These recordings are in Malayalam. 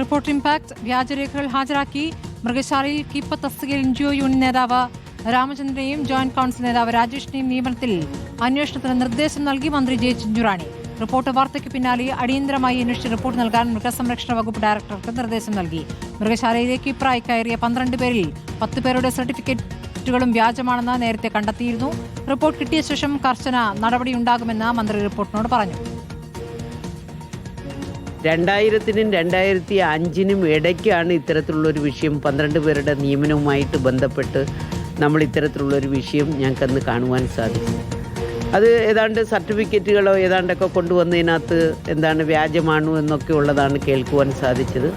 റിപ്പോർട്ട് ഇംപാക്ട് വ്യാജരേഖകൾ ഹാജരാക്കി. മൃഗശാലയിൽ കീപ്പ തസ്തികയിൽ എൻ ജി ഒ യൂണിയൻ നേതാവ് രാമചന്ദ്രനെയും ജോയിന്റ് കൌൺസിൽ നേതാവ് രാജേഷിനെയും നിയമനത്തിൽ അന്വേഷണത്തിന് നിർദ്ദേശം നൽകി മന്ത്രി ജെ ചിഞ്ചുറാണി. റിപ്പോർട്ട് വാർത്തയ്ക്ക് പിന്നാലെ അടിയന്തരമായി അന്വേഷിച്ച് റിപ്പോർട്ട് നൽകാൻ മൃഗസംരക്ഷണ വകുപ്പ് ഡയറക്ടർക്ക് നിർദ്ദേശം നൽകി. മൃഗശാലയിലെ കീപ്പറായി കയറിയ പന്ത്രണ്ട് പേരിൽ പത്ത് പേരുടെ സർട്ടിഫിക്കറ്റുകളും വ്യാജമാണെന്ന് നേരത്തെ കണ്ടെത്തിയിരുന്നു. റിപ്പോർട്ട് കിട്ടിയ ശേഷം കർശന നടപടിയുണ്ടാകുമെന്ന് മന്ത്രി റിപ്പോർട്ടിനോട് പറഞ്ഞു. രണ്ടായിരത്തിനും രണ്ടായിരത്തി അഞ്ചിനും ഇടയ്ക്കാണ് ഇത്തരത്തിലുള്ളൊരു വിഷയം പന്ത്രണ്ട് പേരുടെ നിയമനവുമായിട്ട് ബന്ധപ്പെട്ട് നമ്മൾ ഇത്തരത്തിലുള്ളൊരു വിഷയം ഞങ്ങൾക്കന്ന് കാണുവാൻ സാധിക്കും അത് ഏതാണ്ട് സർട്ടിഫിക്കറ്റുകളോ ഏതാണ്ടൊക്കെ കൊണ്ടുവന്നതിനകത്ത് എന്താണ് വ്യാജമാണോ എന്നൊക്കെ ഉള്ളതാണ് കേൾക്കുവാൻ സാധിച്ചത്.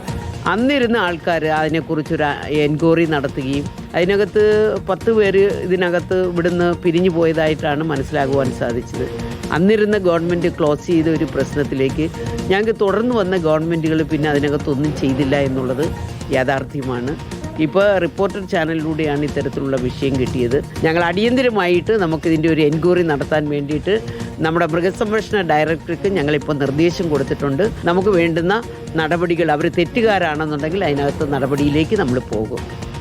അന്നിരുന്ന ആൾക്കാർ അതിനെക്കുറിച്ചൊരു എൻക്വയറി നടത്തുകയും അതിനകത്ത് പത്ത് പേര് ഇതിനകത്ത് ഇവിടുന്ന് പിരിഞ്ഞു പോയതായിട്ടാണ് മനസ്സിലാകുവാൻ സാധിച്ചത്. അന്നിരുന്ന ഗവൺമെന്റ് ക്ലോസ് ചെയ്ത ഒരു പ്രശ്നത്തിലേക്ക് ഞങ്ങൾക്ക് തുടർന്ന് വന്ന ഗവൺമെന്റുകൾ പിന്നെ അതിനകത്തൊന്നും ചെയ്തില്ല എന്നുള്ളത് യാഥാർത്ഥ്യമാണ്. ഇപ്പോൾ റിപ്പോർട്ടർ ചാനലിലൂടെയാണ് ഇത്തരത്തിലുള്ള വിഷയം കിട്ടിയത്. ഞങ്ങൾ അടിയന്തിരമായിട്ട് നമുക്കിതിന്റെ ഒരു എൻക്വയറി നടത്താൻ വേണ്ടിയിട്ട് നമ്മുടെ മൃഗസംരക്ഷണ ഡയറക്ടർക്ക് ഞങ്ങളിപ്പോൾ നിർദ്ദേശം കൊടുത്തിട്ടുണ്ട്. നമുക്ക് വേണ്ടുന്ന നടപടികൾ അവർ തെറ്റുകാരാണെന്നുണ്ടെങ്കിൽ അതിനകത്ത് നടപടിയിലേക്ക് നമ്മൾ പോകും.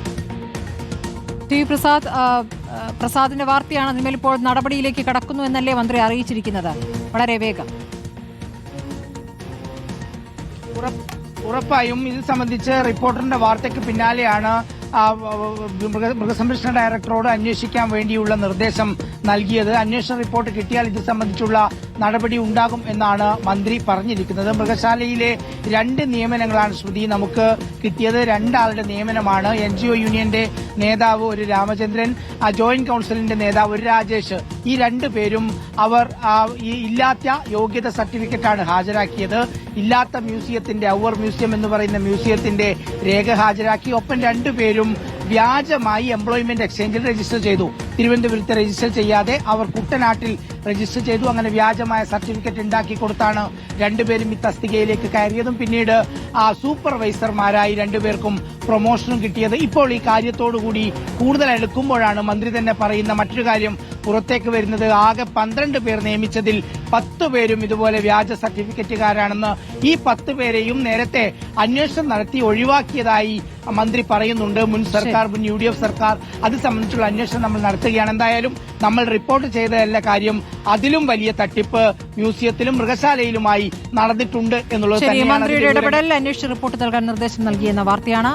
ടി പ്രസാദ് പ്രസാദിന്റെ വാർത്തയാണ് അതിന്മേൽ ഇപ്പോൾ നടപടിയിലേക്ക് കടക്കുന്നു എന്നല്ലേ മന്ത്രി അറിയിച്ചിരിക്കുന്നത്. വളരെ വേഗം. ഉറപ്പ്- ഉറപ്പായും ഇത് സംബന്ധിച്ച് റിപ്പോർട്ടറിന്റെ വാർത്തയ്ക്ക് പിന്നാലെയാണ് മൃഗസംരക്ഷണ ഡയറക്ടറോട് അന്വേഷിക്കാൻ വേണ്ടിയുള്ള നിർദ്ദേശം നൽകിയത്. അന്വേഷണ റിപ്പോർട്ട് കിട്ടിയാൽ ഇത് സംബന്ധിച്ചുള്ള നടപടി ഉണ്ടാകും എന്നാണ് മന്ത്രി പറഞ്ഞിരിക്കുന്നത്. മൃഗശാലയിലെ രണ്ട് നിയമനങ്ങളാണ് ശ്രുതി നമുക്ക് കിട്ടിയത്. രണ്ടാളുടെ നിയമനമാണ് എൻ ജി ഒ യൂണിയന്റെ നേതാവ് ഒരു രാമചന്ദ്രൻ ജോയിന്റ് കൌൺസിലിന്റെ നേതാവ് ഒരു രാജേഷ്. ഈ രണ്ടു പേരും അവർ ഈ ഇല്ലാത്ത യോഗ്യത സർട്ടിഫിക്കറ്റാണ് ഹാജരാക്കിയത്. ഇല്ലാത്ത മ്യൂസിയത്തിന്റെ ഔവർ മ്യൂസിയം എന്ന് പറയുന്ന മ്യൂസിയത്തിന്റെ രേഖ ഹാജരാക്കി. ഒപ്പം രണ്ടുപേരും വ്യാജമായി എംപ്ലോയ്മെന്റ് എക്സ്ചേഞ്ചിൽ രജിസ്റ്റർ ചെയ്തു. തിരുവനന്തപുരത്ത് രജിസ്റ്റർ ചെയ്യാതെ അവർ കുട്ടനാട്ടിൽ രജിസ്റ്റർ ചെയ്തു. അങ്ങനെ വ്യാജമായ സർട്ടിഫിക്കറ്റ് ഉണ്ടാക്കി കൊടുത്താണ് രണ്ടുപേരും ഈ തസ്തികയിലേക്ക് കയറിയതും. പിന്നീട് ആ സൂപ്പർവൈസർമാരായി രണ്ടുപേർക്കും പ്രൊമോഷനും കിട്ടിയത്. ഇപ്പോൾ ഈ കാര്യത്തോടുകൂടി കൂടുതൽ എടുക്കുമ്പോഴാണ് മന്ത്രി തന്നെ പറയുന്ന മറ്റൊരു കാര്യം പുറത്തേക്ക് വരുന്നത്. ആകെ പന്ത്രണ്ട് പേർ നിയമിച്ചതിൽ പത്ത് പേരും ഇതുപോലെ വ്യാജ സർട്ടിഫിക്കറ്റുകാരാണെന്ന് ഈ പത്ത് പേരെയും നേരത്തെ അന്വേഷണം നടത്തി ഒഴിവാക്കിയതായി മന്ത്രി പറയുന്നുണ്ട്. മുൻ സർക്കാർ മുൻ യു സർക്കാർ. അത് സംബന്ധിച്ചുള്ള അന്വേഷണം നമ്മൾ നടത്തുകയാണ് എന്തായാലും നമ്മൾ റിപ്പോർട്ട് ചെയ്തതല്ല കാര്യം അതിലും വലിയ തട്ടിപ്പ് മ്യൂസിയത്തിലും മൃഗശാലയിലുമായി നടന്നിട്ടുണ്ട് എന്നുള്ളത് തന്നെയാണ് ഇടപെടൽ അന്വേഷിച്ച് റിപ്പോർട്ട് നൽകാൻ നിർദ്ദേശം നൽകിയെന്ന വാർത്തയാണ്.